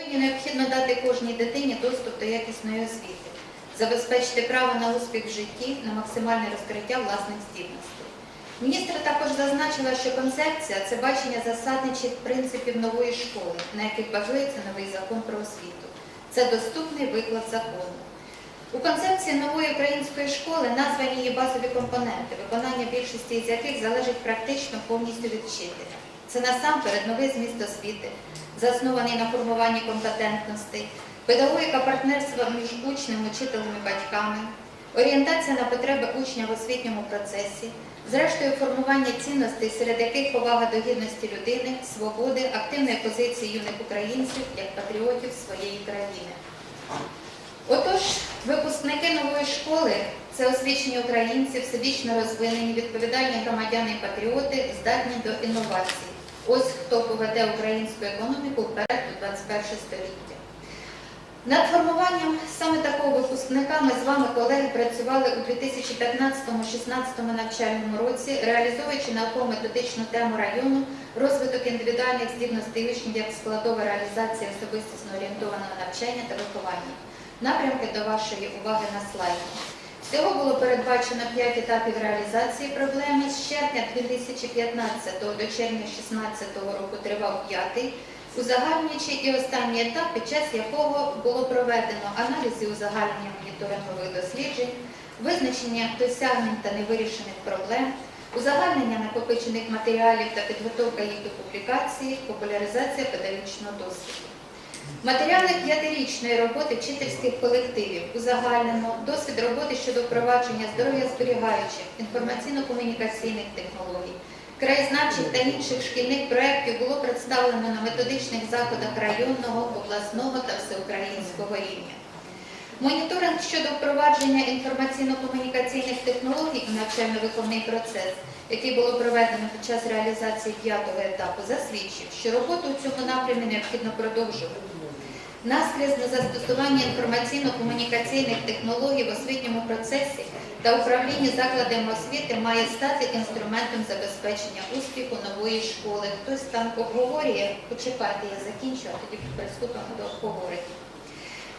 Сьогодні необхідно дати кожній дитині доступ до якісної освіти, забезпечити право на успіх в житті, на максимальне розкриття власних здібностей. Міністр також зазначила, що концепція це бачення засадничих принципів нової школи, на яких базується новий закон про освіту. Це доступний виклад закону. У концепції нової української школи названі її базові компоненти, виконання більшості з яких залежить практично повністю від вчителя. Це насамперед новий зміст освіти, заснований на формуванні компетентностей, педагогіка партнерства між учнем, учителем і батьками, орієнтація на потреби учня в освітньому процесі, зрештою формування цінностей, серед яких повага до гідності людини, свободи, активної позиції юних українців як патріотів своєї країни. Отож, випускники нової школи це освічені українці, всебічно розвинені, відповідальні громадяни і патріоти, здатні до інновацій. Ось хто поведе українську економіку вперед у 21 століття. Над формуванням саме такого випускника ми з вами, колеги, працювали у 2015-16 навчальному році, реалізовуючи науково-методичну тему району розвиток індивідуальних здібностей учнів як складова реалізація особистісно орієнтованого навчання та виховання. Напрямки до вашої уваги на слайді. Всього було передбачено 5 етапів реалізації проблеми. З червня 2015 до червня 2016 року тривав п'ятий, узагальнюючий і останній етап, під час якого було проведено аналізи узагальнення моніторингових досліджень, визначення досягнень та невирішених проблем, узагальнення накопичених матеріалів та підготовка їх до публікації, популяризація педагогічного досвіду. Матеріали п'ятирічної роботи вчительських колективів узагальнено досвід роботи щодо впровадження здоров'я зберігаючих інформаційно-комунікаційних технологій, краєзнавчих та інших шкільних проєктів було представлено на методичних заходах районного, обласного та всеукраїнського рівня. Моніторинг щодо впровадження інформаційно-комунікаційних технологій у навчально-виховний процес, який було проведено під час реалізації п'ятого етапу, засвідчив, що роботу у цьому напрямі необхідно продовжувати. Наскрізне застосування інформаційно-комунікаційних технологій в освітньому процесі та управлінні закладами освіти має стати інструментом забезпечення успіху нової школи. Хтось там обговорює, почекайте, я закінчу, а тоді приступимо до обговорення.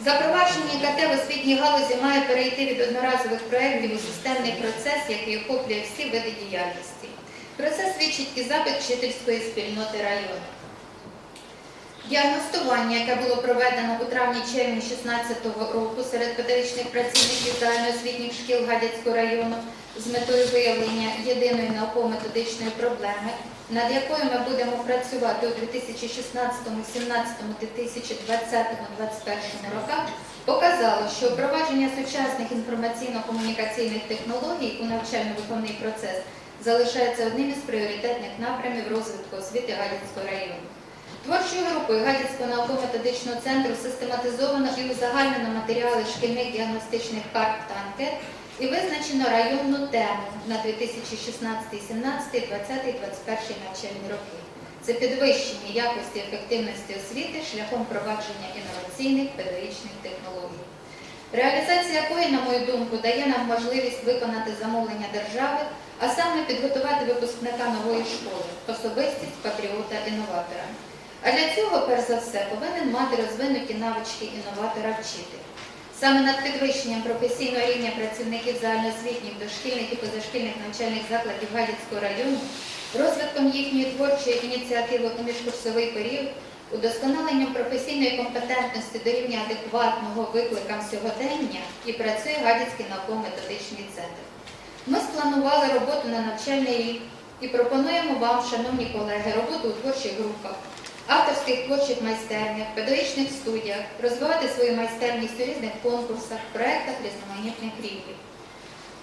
Запровадження ІКТ в освітній галузі має перейти від одноразових проєктів у системний процес, який охоплює всі види діяльності. Про це свідчить і запит вчительської спільноти району. Діагностування, яке було проведено у травні-червні 2016 року серед педагогічних працівників загальноосвітніх шкіл Гадяцького району з метою виявлення єдиної науково-методичної проблеми, над якою ми будемо працювати у 2016, 2017, 2020, 2021 роках, показало, що впровадження сучасних інформаційно-комунікаційних технологій у навчально-виховний процес залишається одним із пріоритетних напрямів розвитку освіти Гадяцького району. Творчою групою Гадяцького науково-методичного центру систематизовано і узагальнено матеріали шкільних діагностичних карт та анкет і визначено районну тему на 2016, 17, 20, 21 навчальні роки. Це підвищення якості ефективності освіти шляхом впровадження інноваційних педагогічних технологій. Реалізація якої, на мою думку, дає нам можливість виконати замовлення держави, а саме підготувати випускника нової школи, особистість патріота-інноватора. А для цього, перш за все, повинен мати розвинуті навички інноватора-вчителя. Саме над підвищенням професійного рівня працівників загальноосвітніх, дошкільних і позашкільних навчальних закладів Гадяцького району, розвитком їхньої творчої ініціативи у міжкурсовий період, удосконаленням професійної компетентності до рівня адекватного викликам сьогодення і працює Гадяцький науково-методичний центр. Ми спланували роботу на навчальний рік і пропонуємо вам, шановні колеги, роботу у творчих групах, авторських творчих майстернях, педагогічних студіях, розвивати свою майстерність у різних конкурсах, проєктах різноманітних рівнів.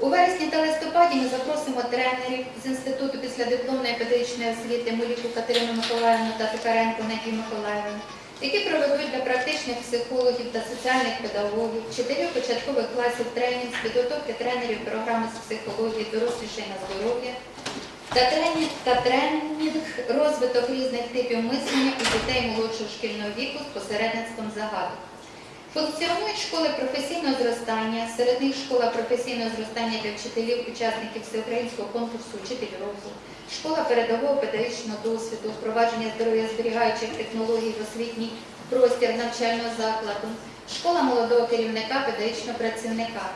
У вересні та листопаді ми запросимо тренерів з Інституту післядипломної педагогічної освіти Муліку Катерину Миколаївну та Токаренко Надію Миколаївну, які проведуть для практичних психологів та соціальних педагогів, вчителів початкових класів тренінг з підготовки тренерів програми з психології дорослішей на здоров'я та тренінг, та тренінг розвиток різних типів мислення у дітей молодшого шкільного віку з посередництвом загадок. Функціонують школи професійного зростання, серед них школа професійного зростання для вчителів, учасників всеукраїнського конкурсу «Учитель року», школа передового педагогічного досвіду, впровадження здоров'я зберігаючих технологій в освітній простір навчального закладу, школа молодого керівника, педагогічного працівника.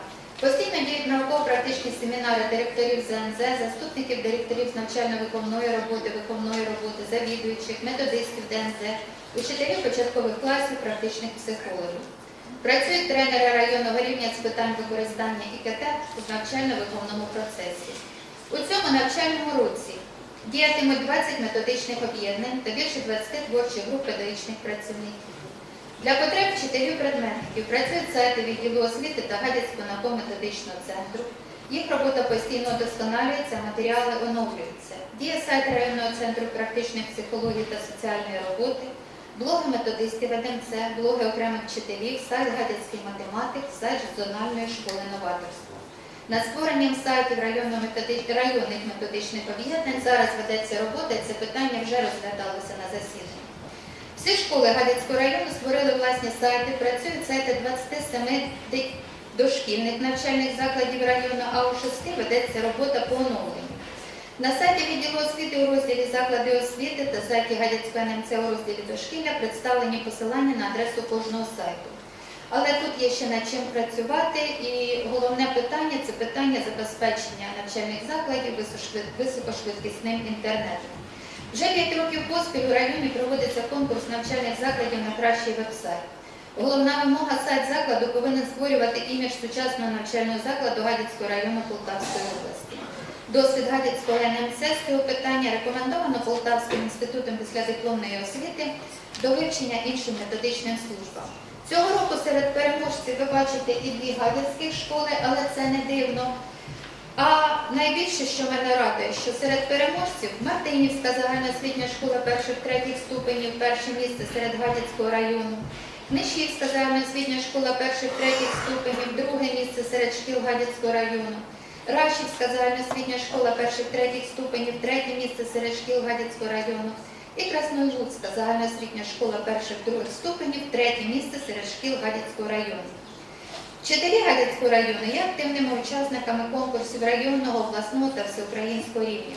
Постійно діють науково-практичні семінари директорів ЗНЗ, заступників директорів з навчально-виховної роботи, виховної роботи, завідуючих, методистів ДНЗ, учителів початкових класів, практичних психологів. Працюють тренери районного рівня з питань використання ІКТ у навчально-виховному процесі. У цьому навчальному році діятимуть 20 методичних об'єднань та більше 20 творчих груп педагогічних працівників. Для потреб вчителів предметників працюють сайти відділу освіти та Гадяцького науково-методичного центру. Їх робота постійно вдосконалюється, матеріали оновлюються. Діє сайт районного центру практичної психології та соціальної роботи, блоги методистів НМЦ, блоги окремих вчителів, сайт Гадяцький математик, сайт зональної школи новаторства. Над створенням сайтів районних методичних об'єднань зараз ведеться робота, і це питання вже розглядалося на засіданні. Всі школи Гадяцького району створили власні сайти, працюють сайти 27 дошкільних навчальних закладів району, а у шести ведеться робота по оновленню. На сайті відділу освіти у розділі заклади освіти та сайті Гадяцького НМЦ у розділі дошкілля представлені посилання на адресу кожного сайту. Але тут є ще над чим працювати, і головне питання це питання забезпечення навчальних закладів високошвидкісним інтернетом. Вже 5 років поспіль у районі проводиться конкурс навчальних закладів на кращий веб-сайт. Головна вимога сайт закладу повинен створювати імідж сучасного навчального закладу Гадяцького району Полтавської області. Досвід Гадяцького НМЦ з цього питання рекомендовано Полтавським інститутом післядипломної освіти до вивчення іншим методичним службам. Цього року серед переможців ви бачите і дві гадяцьких школи, але це не дивно. А найбільше, що мене радує, що серед переможців Мартинівська загальноосвітня школа перших третіх ступенів, перше місце серед Гадяцького району, Книшівська загальноосвітня школа перших третіх ступенів, друге місце серед шкіл Гадяцького району, Рашівська загальноосвітня школа перших третіх ступенів, третє місце серед шкіл Гадяцького району. І Краснойлуцька загальноосвітня школа перших других ступенів, третє місце серед шкіл Гадяцького району. Вчителі Гадяцького району є активними учасниками конкурсів районного, обласного та всеукраїнського рівня.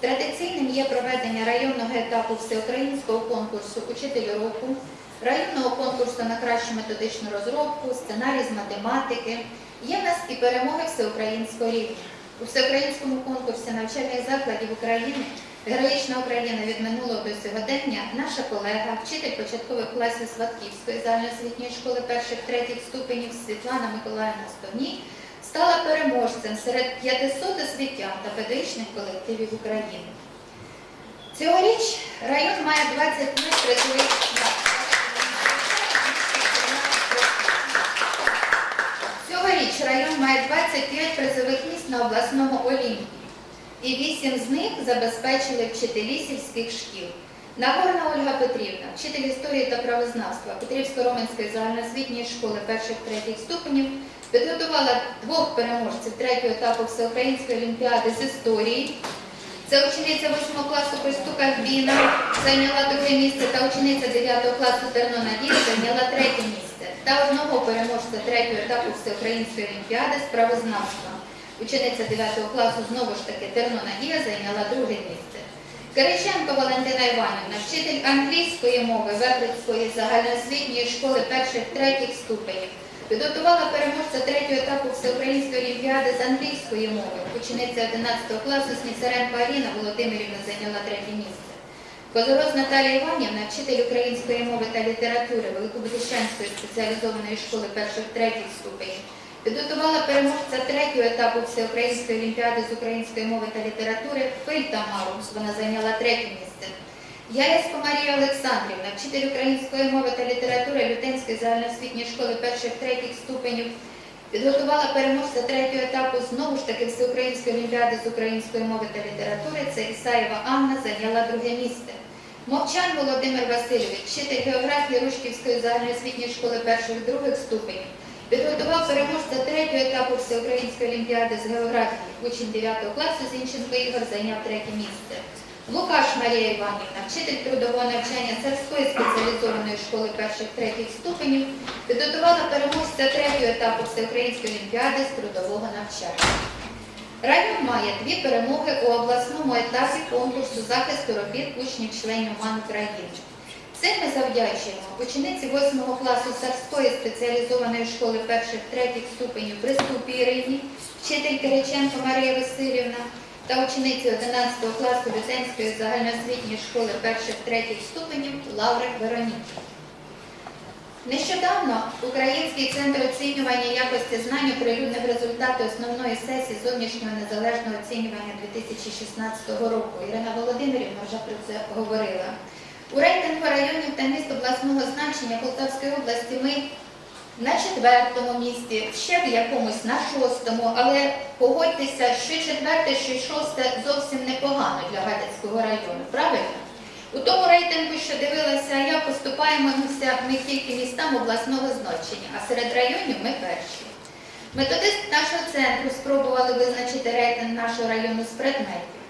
Традиційним є проведення районного етапу всеукраїнського конкурсу Учитель року, районного конкурсу на кращу методичну розробку, сценарій з математики. Є в нас і перемоги всеукраїнського рівня. У всеукраїнському конкурсі навчальних закладів України Героїчна Україна від минулого до сьогодення. Наша колега, вчитель початкових класів Сватківської загальноосвітньої школи перших третіх ступенів Світлана Миколаївна Стовній стала переможцем серед 500 освітян та педагогічних колективів України. Цьогоріч район має 25 призових Цьогоріч район має 25 призових місць на обласному олімпі і вісім з них забезпечили вчителі сільських шкіл. Нагорна Ольга Петрівна, вчитель історії та правознавства Петрівсько-Роменської загальноосвітньої школи перших третіх ступенів, підготувала двох переможців третього етапу Всеукраїнської олімпіади з історії. Це учениця 8 класу Костюка Альбіна зайняла друге місце та учениця 9 класу Терно Надія зайняла третє місце та одного переможця третього етапу Всеукраїнської олімпіади з правознавства. Учениця 9 класу знову ж таки Терно Надія зайняла друге місце. Кириченко Валентина Іванівна, вчитель англійської мови Веприцької загальноосвітньої школи перших третіх ступенів, підготувала переможця третього етапу Всеукраїнської олімпіади з англійської мови. Учениця 11 класу Сніцаренко Аліна Володимирівна зайняла третє місце. Козороз Наталія Іванівна, вчитель української мови та літератури Великобудищанської спеціалізованої школи перших третіх ступенів, Підготувала переможця третього етапу Всеукраїнської олімпіади з української мови та літератури Филь Тамару. Вона зайняла третє місце. Яресько Марія Олександрівна, вчитель української мови та літератури Лютенської загальноосвітньої школи перших третіх ступенів. Підготувала переможця третього етапу знову ж таки Всеукраїнської олімпіади з української мови та літератури. Це Ісаєва Анна зайняла друге місце. Мовчан Володимир Васильович, вчитель географії Рушківської загальноосвітньої школи перших других ступенів. Підготував переможця третього етапу Всеукраїнської олімпіади з географії. Учень 9 класу Зінченко Ігор зайняв третє місце. Лукаш Марія Іванівна, вчитель трудового навчання Царської спеціалізованої школи перших третіх ступенів, підготувала переможця третього етапу Всеукраїнської олімпіади з трудового навчання. Район має дві перемоги у обласному етапі конкурсу захисту робіт учнів членів МАН України. Цим ми завдячуємо учениці 8 класу Сарської спеціалізованої школи перших третіх ступенів Приступі Ірині, вчитель Кириченко Марія Васильівна та учениці 11 класу Лютенської загальноосвітньої школи перших третіх ступенів Лаврик Вероніки. Нещодавно Український центр оцінювання якості знань оприлюднив результати основної сесії зовнішнього незалежного оцінювання 2016 року. Ірина Володимирівна вже про це говорила. У рейтингу районів та міст обласного значення Полтавської області ми на четвертому місці, ще в якомусь на шостому, але погодьтеся, що четверте, що шосте зовсім непогано для Гадяцького району, правильно? У тому рейтингу, що дивилася я, поступаємося ми тільки містам обласного значення, а серед районів ми перші. Методист нашого центру спробували визначити рейтинг нашого району з предметів.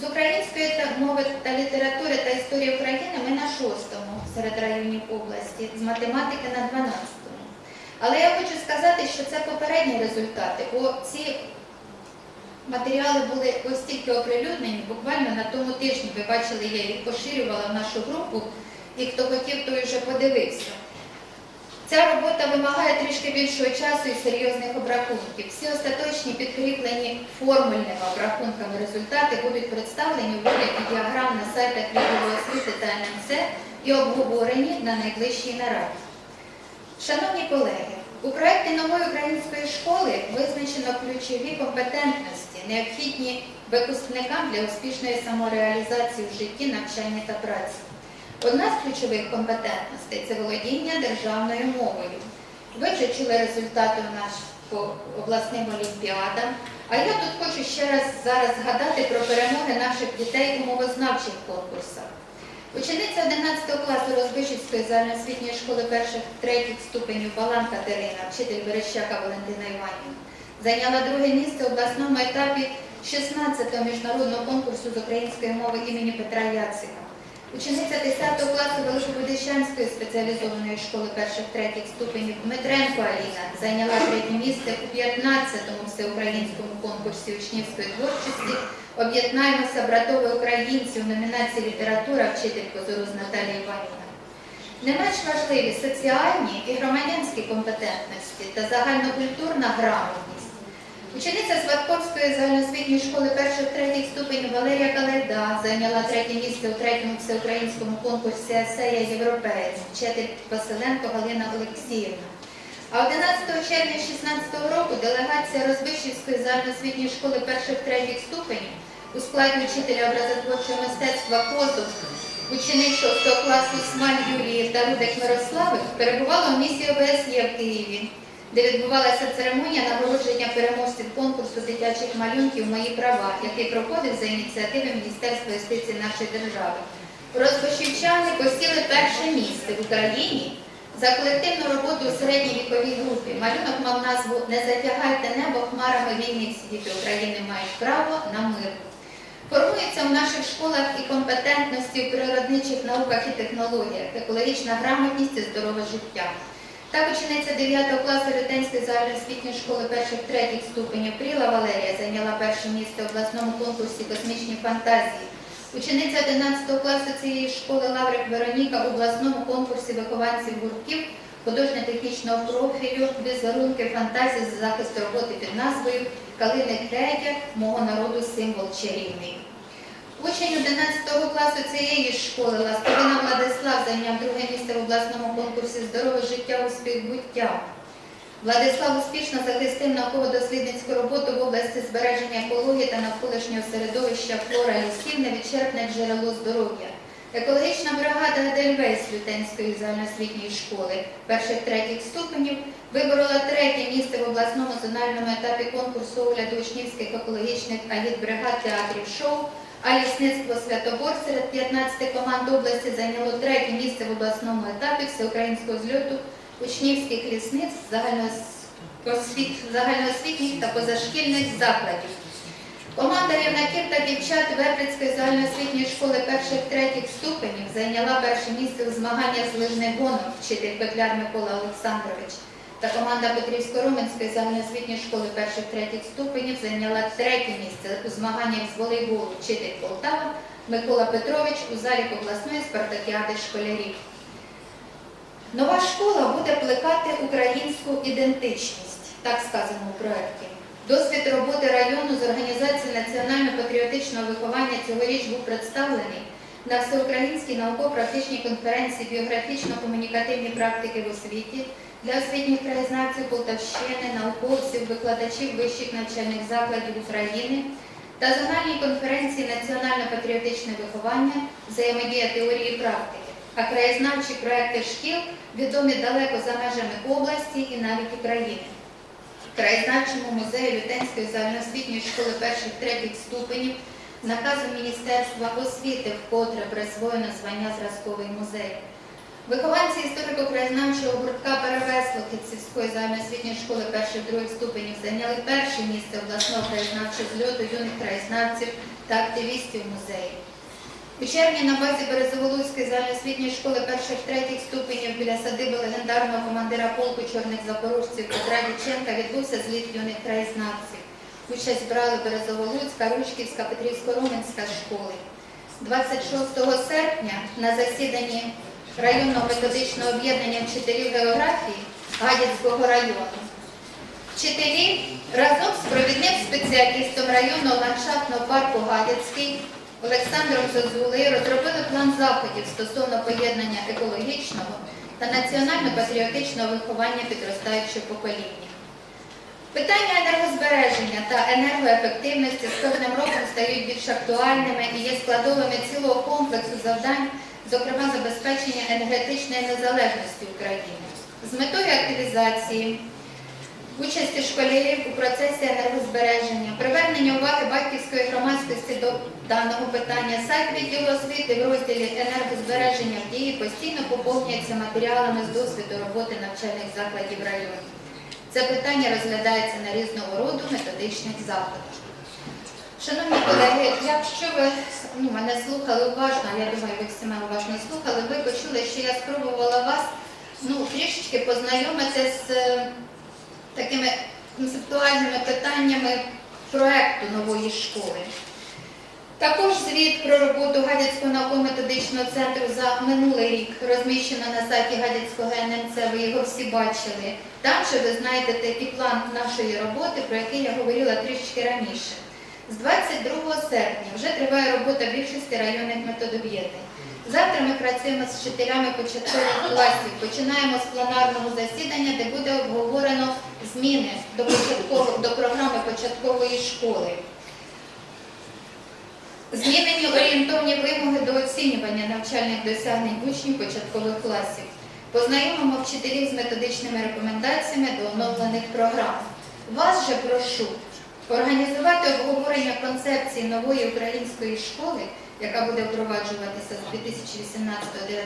З української мови та літератури та історії України ми на шостому серед районів області, з математики на 12-му. Але я хочу сказати, що це попередні результати, бо ці матеріали були ось тільки оприлюднені буквально на тому тижні. Ви бачили, я їх поширювала в нашу групу, і хто хотів, той вже подивився. Ця робота вимагає трішки більшого часу і серйозних обрахунків. Всі остаточні підкріплені формульними обрахунками результати будуть представлені у вигляді діаграм на сайтах відділу освіти та НМЦ і обговорені на найближчій нараді. Шановні колеги, у проєкті нової української школи визначено ключові компетентності, необхідні випускникам для успішної самореалізації в житті, навчанні та праці. Одна з ключових компетентностей це володіння державною мовою. Ви вже чули результати у нас по обласним олімпіадам. А я тут хочу ще раз зараз згадати про перемоги наших дітей у мовознавчих конкурсах. Учениця 11 класу Розбишівської загальноосвітньої школи перших третіх ступенів Балан Катерина, вчитель Берещака Валентина Іванівна, зайняла друге місце в обласному етапі 16-го міжнародного конкурсу з української мови імені Петра Яцика. Учениця 10 класу Великобудищанської спеціалізованої школи перших третіх ступенів Дмитренко Аліна зайняла третє місце у 15-му всеукраїнському конкурсі учнівської творчості Об'єднаємося братові українці у номінації література вчитель Козоруз Наталія Іванівна. Не менш важливі соціальні і громадянські компетентності та загальнокультурна грамотність. Учениця Сватковської загальноосвітньої школи перших третіх ступенів Валерія Калайда зайняла третє місце у третьому всеукраїнському конкурсі Есея Європеєць, вчитель Василенко Галина Олексіївна. А 11 червня 2016 року делегація Розбишівської загальноосвітньої школи перших третіх ступенів у складі учителя образотворчого мистецтва Козов, ученик 6 класу Смаль Юлії та Рудик Мирослави перебувала у місії ОБСЄ в Києві, де відбувалася церемонія нагородження переможців конкурсу дитячих малюнків Мої права, який проходив за ініціативи Міністерства юстиції нашої держави. Розбишівчани посіли перше місце в Україні за колективну роботу у середній віковій групі. Малюнок мав назву Не затягайте небо хмарами всі діти України мають право на мир. Формуються в наших школах і компетентності в природничих науках і технологіях, екологічна грамотність і здорове життя. Так учениця 9 класу Лютенської загальноосвітньої школи перших третіх ступенів Пріла Валерія зайняла перше місце в обласному конкурсі Космічні фантазії. Учениця 11 класу цієї школи Лаврик Вероніка у обласному конкурсі вихованців гуртків художньо-технічного профілю візерунки фантазії з захисту роботи під назвою Калини Третя мого народу символ чарівний. Учень 11 класу цієї школи Ластовина Владислав зайняв друге місце в обласному конкурсі Здорове життя у співбуття. Владислав успішно захистив науково-дослідницьку роботу в області збереження екології та навколишнього середовища флора лісів невідчерпне джерело здоров'я. Екологічна бригада Дельвейс Лютенської загальноосвітньої школи перших третіх ступенів виборола третє місце в обласному зональному етапі конкурсу огляду учнівських екологічних агітбригад театрів шоу, а лісництво Святобор серед 15 команд області зайняло третє місце в обласному етапі всеукраїнського зльоту учнівських загальноосвіт- загальноосвітніх та позашкільних закладів. Команда юнаків та дівчат Вербицької загальноосвітньої школи перших третіх ступенів зайняла перше місце у змаганнях з лижних гонок вчитель Петляр Микола Олександрович. Та команда Петрівсько-Роменської загальноосвітньої школи перших третіх ступенів зайняла третє місце у змаганнях з волейболу вчитель Полтава Микола Петрович у залі обласної спартакіади школярів. Нова школа буде плекати українську ідентичність, так сказано у проєкті. Досвід роботи району з організації національно-патріотичного виховання цьогоріч був представлений на всеукраїнській науково-практичній конференції біографічно-комунікативні практики в освіті для освітніх краєзнавців Полтавщини, науковців, викладачів вищих навчальних закладів України та загальній конференції Національно-патріотичне виховання, взаємодія теорії і практики, а краєзнавчі проекти шкіл відомі далеко за межами області і навіть України. Краєзнавчому музеї Лютенської загальноосвітньої школи перших третіх ступенів наказом Міністерства освіти вкотре присвоєно звання зразковий музей. Вихованці історико-краєзнавчого гуртка перевесло сільської загальноосвітньої школи перших других ступенів зайняли перше місце обласного краєзнавчого зльоту юних краєзнавців та активістів музею. У червні на базі Березоволуцької загальноосвітньої школи перших третіх ступенів біля садиби легендарного командира полку чорних запорожців Петра Діченка відбувся зліт юних краєзнавців. Участь брали Березоволуцька, Ручківська, Петрівсько-Роменська школи. 26 серпня на засіданні районного методичного об'єднання вчителів географії Гадяцького району вчителі разом з провідним спеціалістом районного ландшафтного парку Гадяцький Олександром Зозулею розробили план заходів стосовно поєднання екологічного та національно-патріотичного виховання підростаючого покоління. Питання енергозбереження та енергоефективності з кожним роком стають більш актуальними і є складовими цілого комплексу завдань, зокрема забезпечення енергетичної незалежності України. З метою активізації участі школярів у процесі енергозбереження, привернення уваги батьківської громадськості до даного питання, сайт відділу освіти в розділі енергозбереження в дії постійно поповнюється матеріалами з досвіду роботи навчальних закладів району. Це питання розглядається на різного роду методичних заходах. Шановні колеги, якщо ви ну, мене слухали уважно, я думаю, ви всіма уважно слухали, ви почули, що я спробувала вас ну, трішечки познайомити з е, такими концептуальними питаннями проекту нової школи. Також звіт про роботу Гадяцького науково-методичного центру за минулий рік розміщено на сайті Гадяцького НМЦ, ви його всі бачили. Там же ви знайдете і план нашої роботи, про який я говорила трішки раніше. З 22 серпня вже триває робота більшості районних методоб'єднань. Завтра ми працюємо з вчителями початкових класів. Починаємо з пленарного засідання, де буде обговорено зміни до, до програми початкової школи. Змінені орієнтовні вимоги до оцінювання навчальних досягнень учнів початкових класів. Познайомимо вчителів з методичними рекомендаціями до оновлених програм. Вас же прошу організувати обговорення концепції нової української школи, яка буде впроваджуватися з 2018-2019